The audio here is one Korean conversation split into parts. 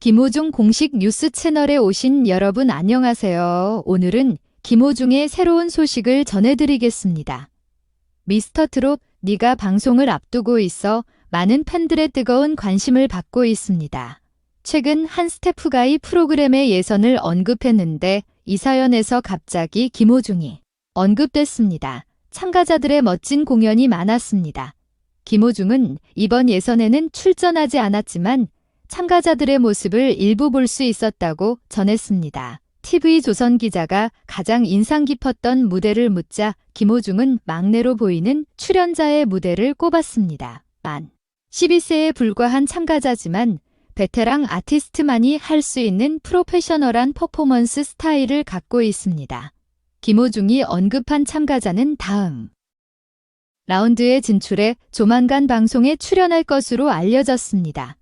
김호중 공식 뉴스 채널에 오신 여러분 안녕하세요. 오늘은 김호중의 새로운 소식을 전해드리겠습니다. 미스터 트롯 네가 방송을 앞두고 있어 많은 팬들의 뜨거운 관심을 받고 있습니다. 최근 한 스태프가 이 프로그램의 예선을 언급했는데 이 사연에서 갑자기 김호중이 언급됐습니다. 참가자들의 멋진 공연이 많았습니다. 김호중은 이번 예선에는 출전하지 않았지만 참가자들의 모습을 일부 볼 수 있었다고 전했습니다. TV조선 기자가 가장 인상 깊었던 무대를 묻자 김호중은 막내로 보이는 출연자의 무대를 꼽았습니다. 만 12세에 불과한 참가자지만 베테랑 아티스트만이 할 수 있는 프로페셔널한 퍼포먼스 스타일을 갖고 있습니다. 김호중이 언급한 참가자는 다음 라운드에 진출해 조만간 방송에 출연할 것으로 알려졌습니다.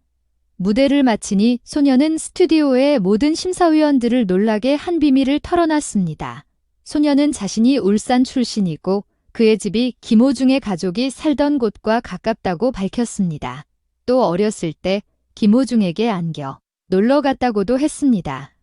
무대를 마치니 소녀는 스튜디오의 모든 심사위원들을 놀라게 한 비밀을 털어놨습니다. 소녀는 자신이 울산 출신이고 그의 집이 김호중의 가족이 살던 곳과 가깝다고 밝혔습니다. 또 어렸을 때 김호중에게 안겨 놀러 갔다고도 했습니다.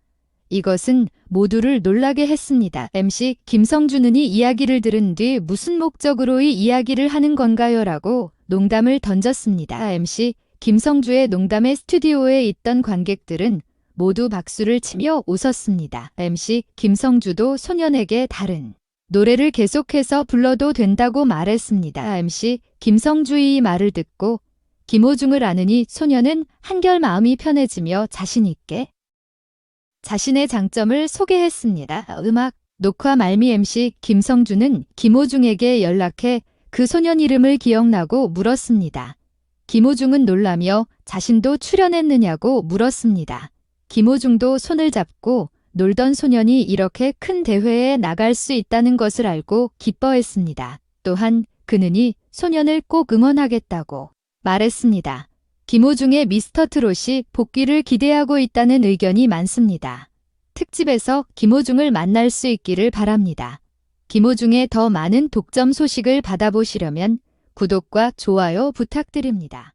이것은 모두를 놀라게 했습니다. MC 김성준은 이 이야기를 들은 뒤 무슨 목적으로 이 이야기를 하는 건가요? 라고 농담을 던졌습니다. MC 김성주의 농담에 스튜디오에 있던 관객들은 모두 박수를 치며 웃었습니다. MC 김성주도 소년에게 다른 노래를 계속해서 불러도 된다고 말했습니다. MC 김성주의 말을 듣고 김호중을 아느니 소년은 한결 마음이 편해지며 자신있게 자신의 장점을 소개했습니다. 음악 녹화 말미 MC 김성주는 김호중에게 연락해 그 소년 이름을 기억나고 물었습니다. 김호중은 놀라며 자신도 출연했느냐고 물었습니다. 김호중도 손을 잡고 놀던 소년이 이렇게 큰 대회에 나갈 수 있다는 것을 알고 기뻐했습니다. 또한 그는 이 소년을 꼭 응원하겠다고 말했습니다. 김호중의 미스터 트롯이 복귀를 기대하고 있다는 의견이 많습니다. 특집에서 김호중을 만날 수 있기를 바랍니다. 김호중의 더 많은 독점 소식을 받아보시려면 구독과 좋아요 부탁드립니다.